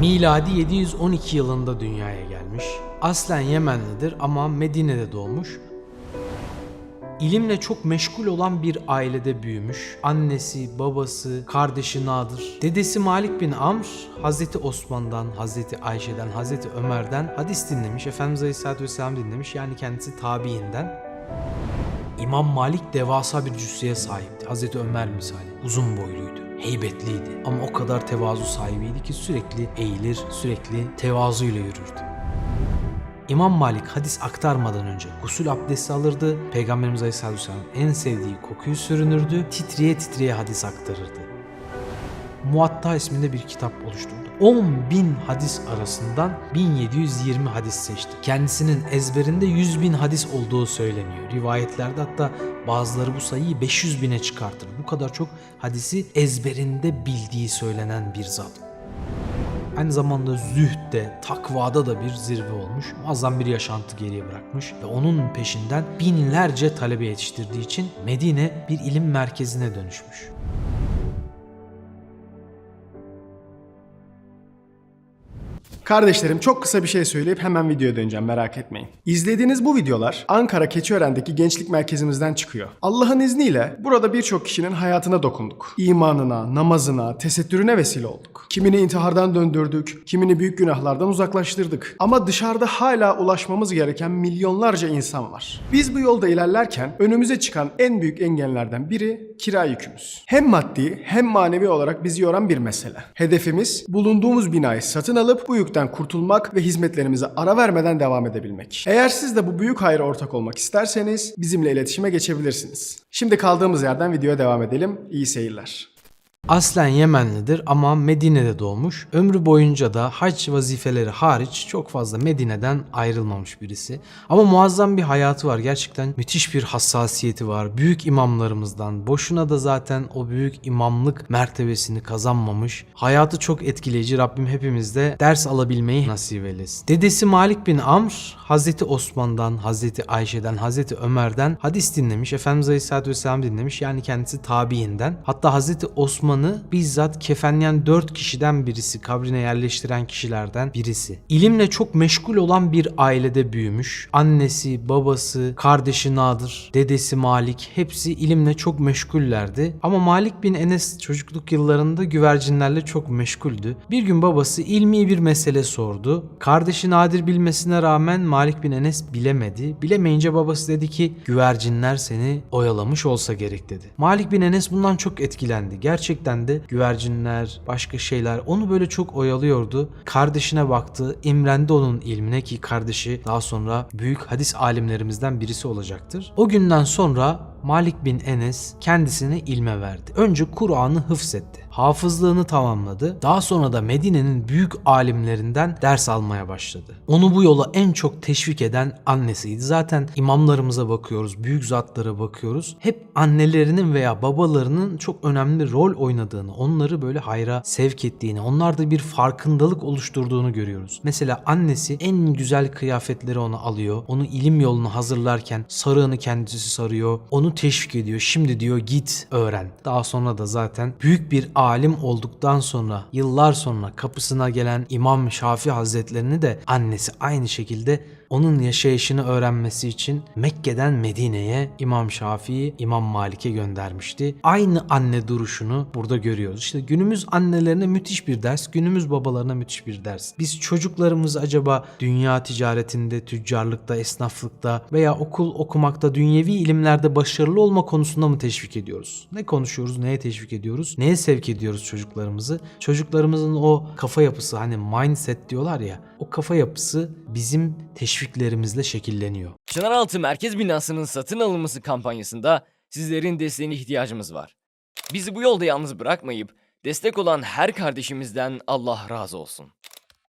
Miladi 712 yılında dünyaya gelmiş. Aslen Yemenlidir ama Medine'de doğmuş. İlimle çok meşgul olan bir ailede büyümüş. Annesi, babası, kardeşi Nadir. Dedesi Malik bin Amr, Hazreti Osman'dan, Hazreti Ayşe'den, Hazreti Ömer'den hadis dinlemiş. Efendimiz Aleyhisselatü Vesselam dinlemiş. Yani kendisi tabiinden. İmam Malik devasa bir cüsseye sahipti. Hazreti Ömer misali. Uzun boyluydu. Heybetliydi. Ama o kadar tevazu sahibiydi ki sürekli eğilir, sürekli tevazuyla yürürdü. İmam Malik hadis aktarmadan önce gusül abdesti alırdı. Peygamberimiz Aleyhisselatü Vesselam'ın en sevdiği kokuyu sürünürdü. Titreye titreye hadis aktarırdı. Muatta isminde bir kitap oluşturdu. 10 bin hadis arasından 1720 hadis seçti. Kendisinin ezberinde 100 bin hadis olduğu söyleniyor. Rivayetlerde hatta bazıları bu sayıyı 500 bine çıkartır. Bu kadar çok hadisi ezberinde bildiği söylenen bir zat. Aynı zamanda zühtte, takvada da bir zirve olmuş. Muazzam bir yaşantı geriye bırakmış ve onun peşinden binlerce talebe yetiştirdiği için Medine bir ilim merkezine dönüşmüş. Kardeşlerim çok kısa bir şey söyleyip hemen videoya döneceğim merak etmeyin. İzlediğiniz bu videolar Ankara Keçiören'deki gençlik merkezimizden çıkıyor. Allah'ın izniyle burada birçok kişinin hayatına dokunduk. İmanına, namazına, tesettürüne vesile olduk. Kimini intihardan döndürdük, kimini büyük günahlardan uzaklaştırdık. Ama dışarıda hala ulaşmamız gereken milyonlarca insan var. Biz bu yolda ilerlerken önümüze çıkan en büyük engellerden biri kira yükümüz. Hem maddi hem manevi olarak bizi yoran bir mesele. Hedefimiz bulunduğumuz binayı satın alıp bu yükten kurtulmak ve hizmetlerimize ara vermeden devam edebilmek. Eğer siz de bu büyük hayra ortak olmak isterseniz bizimle iletişime geçebilirsiniz. Şimdi kaldığımız yerden videoya devam edelim. İyi seyirler. Aslen Yemenlidir ama Medine'de doğmuş. Ömrü boyunca da hac vazifeleri hariç çok fazla Medine'den ayrılmamış birisi. Ama muazzam bir hayatı var. Gerçekten müthiş bir hassasiyeti var. Büyük imamlarımızdan. Boşuna da zaten o büyük imamlık mertebesini kazanmamış. Hayatı çok etkileyici. Rabbim hepimizde ders alabilmeyi nasip eylesin. Dedesi Malik bin Amr, Hazreti Osman'dan, Hazreti Ayşe'den, Hazreti Ömer'den hadis dinlemiş. Efendimiz Aleyhisselatü Vesselam dinlemiş. Yani kendisi tabiinden. Hatta Hazreti Osman'ı bizzat kefenleyen dört kişiden birisi, kabrine yerleştiren kişilerden birisi. İlimle çok meşgul olan bir ailede büyümüş. Annesi, babası, kardeşi Nadir, dedesi Malik hepsi ilimle çok meşgullerdi. Ama Malik bin Enes çocukluk yıllarında güvercinlerle çok meşguldü. Bir gün babası ilmi bir mesele sordu. Kardeşi Nadir bilmesine rağmen Malik bin Enes bilemedi. Bilemeyince babası dedi ki güvercinler seni oyalamış olsa gerek dedi. Malik bin Enes bundan çok etkilendi. Gerçekten de güvercinler, başka şeyler onu böyle çok oyalıyordu. Kardeşine baktı, imrendi onun ilmine ki kardeşi daha sonra büyük hadis alimlerimizden birisi olacaktır. O günden sonra Malik bin Enes kendisini ilme verdi. Önce Kur'an'ı hıfzetti. Hafızlığını tamamladı. Daha sonra da Medine'nin büyük alimlerinden ders almaya başladı. Onu bu yola en çok teşvik eden annesiydi. Zaten imamlarımıza bakıyoruz, büyük zatlara bakıyoruz. Hep annelerinin veya babalarının çok önemli rol oynadığını, onları böyle hayra sevk ettiğini, onlarda bir farkındalık oluşturduğunu görüyoruz. Mesela annesi en güzel kıyafetleri ona alıyor. Onu ilim yolunu hazırlarken sarığını kendisi sarıyor. Onu teşvik ediyor. Şimdi diyor git öğren. Daha sonra da zaten büyük bir alim olduktan sonra yıllar sonra kapısına gelen İmam Şafii Hazretlerini de annesi aynı şekilde onun yaşayışını öğrenmesi için Mekke'den Medine'ye İmam Şafii, İmam Malik'e göndermişti. Aynı anne duruşunu burada görüyoruz. İşte günümüz annelerine müthiş bir ders, günümüz babalarına müthiş bir ders. Biz çocuklarımızı acaba dünya ticaretinde, tüccarlıkta, esnaflıkta veya okul okumakta, dünyevi ilimlerde başarılı olma konusunda mı teşvik ediyoruz? Ne konuşuyoruz, neye teşvik ediyoruz? Neye sevk ediyoruz çocuklarımızı? Çocuklarımızın o kafa yapısı hani mindset diyorlar ya, o kafa yapısı bizim teşviklerimizle şekilleniyor. Çınaraltı Merkez Binası'nın satın alınması kampanyasında sizlerin desteğine ihtiyacımız var. Bizi bu yolda yalnız bırakmayıp destek olan her kardeşimizden Allah razı olsun.